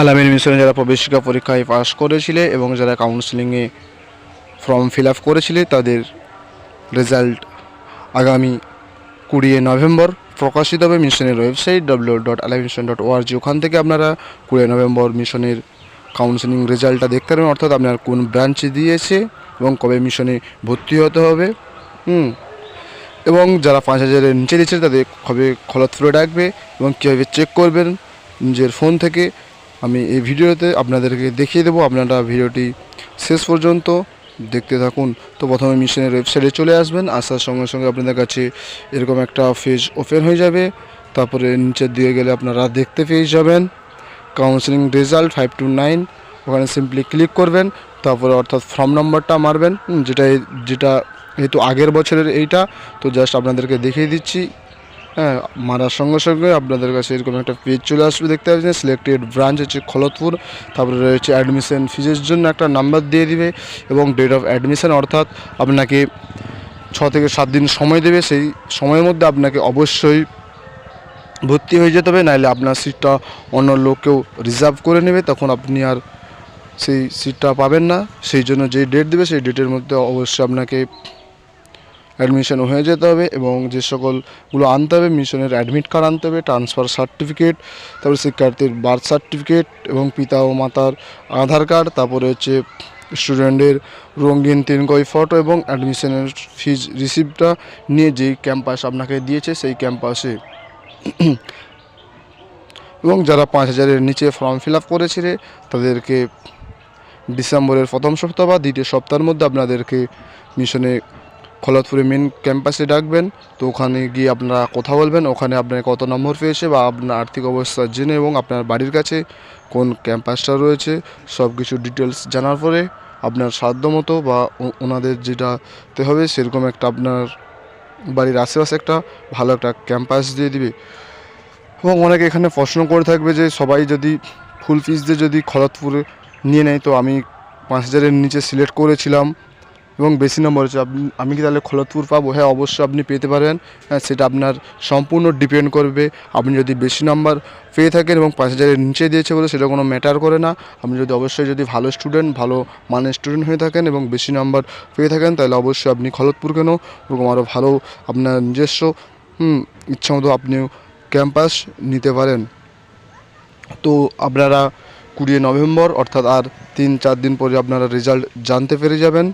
আলামিন মিশনে যারা প্রবেশিকা পরীক্ষায় পাশ করেছিলে এবং যারা কাউন্সিলিংয়ে ফর্ম ফিল আপ করেছিলে, তাদের রেজাল্ট আগামী কুড়িয়ে নভেম্বর প্রকাশিত হবে মিশনের website W dot mission dot ORG ওখান থেকে আপনারা কুড়ি নভেম্বর মিশনের কাউন্সিলিং রেজাল্টটা দেখতে পারবেন, অর্থাৎ আপনার কোন ব্রাঞ্চে দিয়েছে এবং কবে মিশনে ভর্তি হতে হবে। হুম। এবং যারা পাঁচ হাজারের নিচে দিচ্ছে তাদের কবে খলতপুরে ডাকবে এবং কীভাবে চেক করবেন নিজের ফোন থেকে আমি এই ভিডিওতে আপনাদেরকে দেখিয়ে দেবো আপনারা ভিডিওটি শেষ পর্যন্ত দেখতে থাকুন। তো প্রথমে মিশনের ওয়েবসাইটে চলে আসবেন, আসার সঙ্গে সঙ্গে আপনাদের কাছে এরকম একটা পেজ ওপেন হয়ে যাবে। তারপরে নিচের দিকে গেলে আপনারা দেখতে পেয়ে যাবেন। Counselling result five two nine ওখানে সিম্পলি ক্লিক করবেন, তারপরে অর্থাৎ ফর্ম নাম্বারটা মারবেন। যেটা যেটা, যেহেতু আগের বছরের এইটা, তো জাস্ট আপনাদেরকে দেখিয়ে দিচ্ছি। হ্যাঁ মারার সঙ্গে সঙ্গে আপনাদের কাছে এরকম একটা পেজ চলে আসবে, দেখতে পাচ্ছেন? সিলেক্টেড ব্রাঞ্চ হচ্ছে খলতপুর, তারপরে রয়েছে অ্যাডমিশন ফিজের জন্য একটা নাম্বার দিয়ে দিবে এবং ডেট অফ অ্যাডমিশন অর্থাৎ আপনাকে ছ থেকে সাত দিন সময় দেবে, সেই সময়ের মধ্যে আপনাকে অবশ্যই ভর্তি হয়ে যেতে হবে, নাহলে আপনার সিটটা অন্য লোককেও রিজার্ভ করে নেবে, তখন আপনি আর সেই সিটটা পাবেন না। সেই জন্য যেই ডেট দেবে, সেই ডেটের মধ্যে অবশ্যই আপনাকে অ্যাডমিশন হয়ে যেতে হবে এবং যে সকলগুলো আনতে হবে মিশনের অ্যাডমিট কার্ড আনতে হবে ট্রান্সফার সার্টিফিকেট তারপরে শিক্ষার্থীর বার্থ সার্টিফিকেট এবং পিতা ও মাতার আধার কার্ড তারপরে হচ্ছে স্টুডেন্টের রঙিন তিন কই ফটো এবং অ্যাডমিশনের ফিজ রিসিপ্টটা নিয়ে যেই ক্যাম্পাস আপনাকে দিয়েছে, সেই ক্যাম্পাসে এবং যারা পাঁচ হাজারের নিচে ফর্ম ফিল আপ করেছিলে, তাদেরকে ডিসেম্বরের প্রথম সপ্তাহ বা দ্বিতীয় সপ্তাহের মধ্যে আপনাদেরকে মিশনে খলতপুরে মেন ক্যাম্পাসে ডাকবেন, তো ওখানে গিয়ে আপনারা কথা বলবেন, ওখানে আপনার কত নম্বর পেয়েছে বা আপনার আর্থিক অবস্থা জেনে এবং আপনার বাড়ির কাছে কোন ক্যাম্পাসটা রয়েছে সব কিছু ডিটেলস জানার পরে আপনার সাধ্য মতো বা ওনাদের যেটাতে হবে সেরকম একটা আপনার বাড়ির আশেপাশে একটা ভালো একটা ক্যাম্পাস দিয়ে দিবে। এবং অনেকে এখানে প্রশ্ন করে থাকবে যে সবাই যদি ফুল ফিস দিয়ে যদি খলতপুরে নিয়ে নেয়, তো আমি পাঁচ হাজারের নিচে সিলেক্ট করেছিলাম। এবং বেশি নম্বর হচ্ছে আমি কি তাহলে খলতপুর পাবো? হ্যাঁ অবশ্যই আপনি পেতে পারেন। হ্যাঁ সেটা আপনার সম্পূর্ণ ডিপেন্ড করবে। আপনি যদি বেশি নাম্বার পেয়ে থাকেন এবং পাঁচ হাজারের নিচে দিয়েছে বলে সেটা কোনো ম্যাটার করে না। আপনি যদি অবশ্যই যদি ভালো স্টুডেন্ট, ভালো মানের স্টুডেন্ট হয়ে থাকেন এবং বেশি নাম্বার পেয়ে থাকেন, তাহলে অবশ্যই আপনি খলতপুর কেন? এবং আরও ভালো, আপনার নিজস্ব ইচ্ছা মতো আপনিও ক্যাম্পাস নিতে পারেন। তো আপনারা কুড়ি নভেম্বর, অর্থাৎ আর তিন, চার দিন পরে আপনারা রেজাল্ট জানতে পেরে যাবেন।